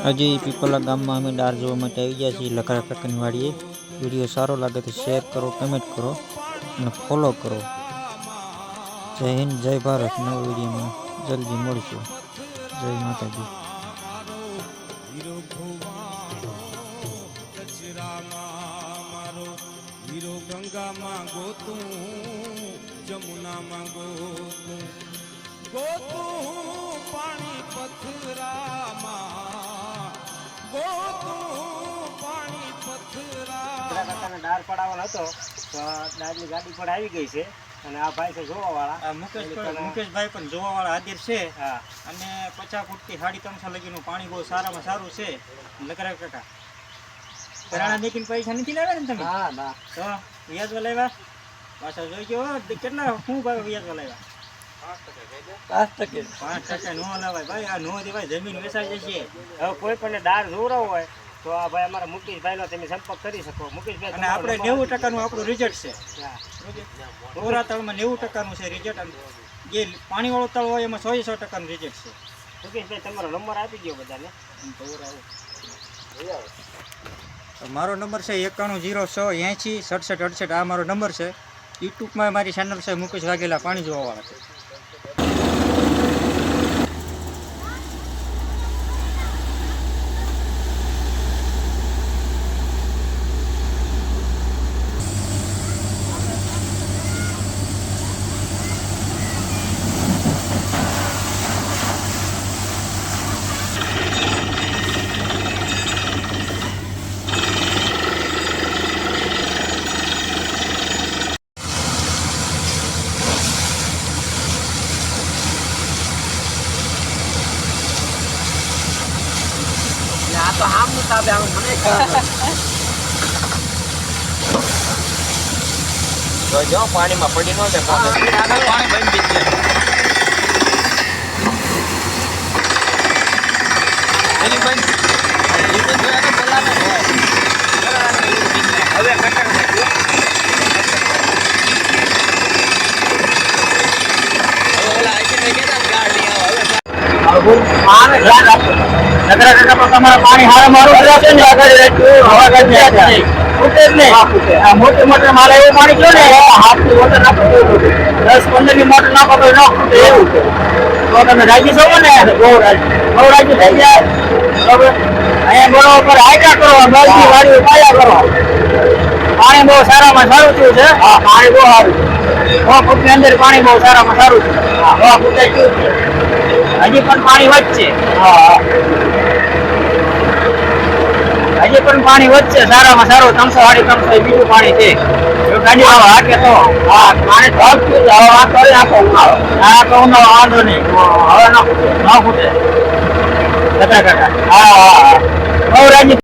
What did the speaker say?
આજે પીપલા ગામમાં અમે ડાર જોવા માટે આવી ગયા છીએ લખરા કાકાની વાડીએ વીડિયો સારો લાગે તો શેર કરો, કમેન્ટ કરો અને ફોલો કરો. જય હિન્દ, જય ભારત. નવા વિડીયોમાં જલ્દી મળશું. જય માતાજી. ગંગામાં ગોતું ગોતું. ગોતું પાણી પથરામાં ડાળ પડાવવાનો હતો તો ગાડી પણ આવી ગઈ છે અને આ ભાઈ છે જોવા મુકેશભાઈ મુકેશ મુકેશભાઈ પણ જોવા વાળા હાજર છે. હા. અને પચાસ ફૂટથી સાડી ત્રણસો લગીનું પાણી બહુ સારામાં સારું છે. લગરા કાકા. કરાણા દેખીને પૈસા નથી લાવ્યા ને તમે? હા ના. તો વ્યાજમાં લાવ્યા? પાછા જોઈ ગયો કેટલા શું ભાવ વ્યાજમાં લાવ્યા? પાંચ ટકે. પાંચ ટકા નો લાવાય ભાઈ આ નો દેવાય જમીન વેચાઈ જશે. હવે કોઈ પણ ડાળ જોવડાવો હોય તો આ ભાઈ અમારા મુકેશભાઈનો તમે સંપર્ક કરી શકો. મુકેશભાઈ અને આપણે નેવું ટકાનું આપણું રિઝલ્ટ છે. ઓરા તળમાં નેવું ટકાનું છે રિઝલ્ટ અને જે પાણીવાળો તળ હોય એમાં સો સો ટકાનું રિઝલ્ટ છે. મુકેશભાઈ તમારો નંબર આપી દો બધાને. તો મારો નંબર છે એકાણું જીરો છ એંશી સડસઠ અડસઠ. આ મારો નંબર છે. યુટ્યુબમાં મારી ચેનલ છે મુકેશ વાઘેલા પાણી જોવાવાળા. છે તો આમ મુતાબે આમ મને જો પાણીમાં પડી નો પાણી બંધ થઈ હવે કટર પાણી હારે મારું છે ને. આગળ હવા છે ફૂટે જ નહીં. આ મોટી મોટર મારે એવું પાણી જો ને હાથની મોટર નાખો દસ પંદરની મોટર નાખો તો ન ફૂટે. એવું છે. તો તમે રાજી છો ને બહુ રાજી. બહુ રાજી થઈ જાય બરોબર. અહીંયા બરોબર હાઈટા કરો નળની વાળી પાયા કરો. પાણી બહુ સારામાં સારું થયું છે? હા પાણી બહુ સારું. સો ફૂટની અંદર પાણી બહુ સારામાં સારું છે હા. ફૂટે થયું. છે હજી પણ પાણી વધશે. હજી પણ પાણી વધશે સારામાં સારું. ત્રણસો સાડી ત્રણસો બીજું પાણી છે. ગાડી આવો હાકે તો? હા. પાણી ઠપ હવે આ કરી નાખો ઉનાળો. આ તો ઉનાળો વાંધો નહીં. હવે ન ન ફૂટે. કાકા કાકા હા હા હા. બહુ રાજી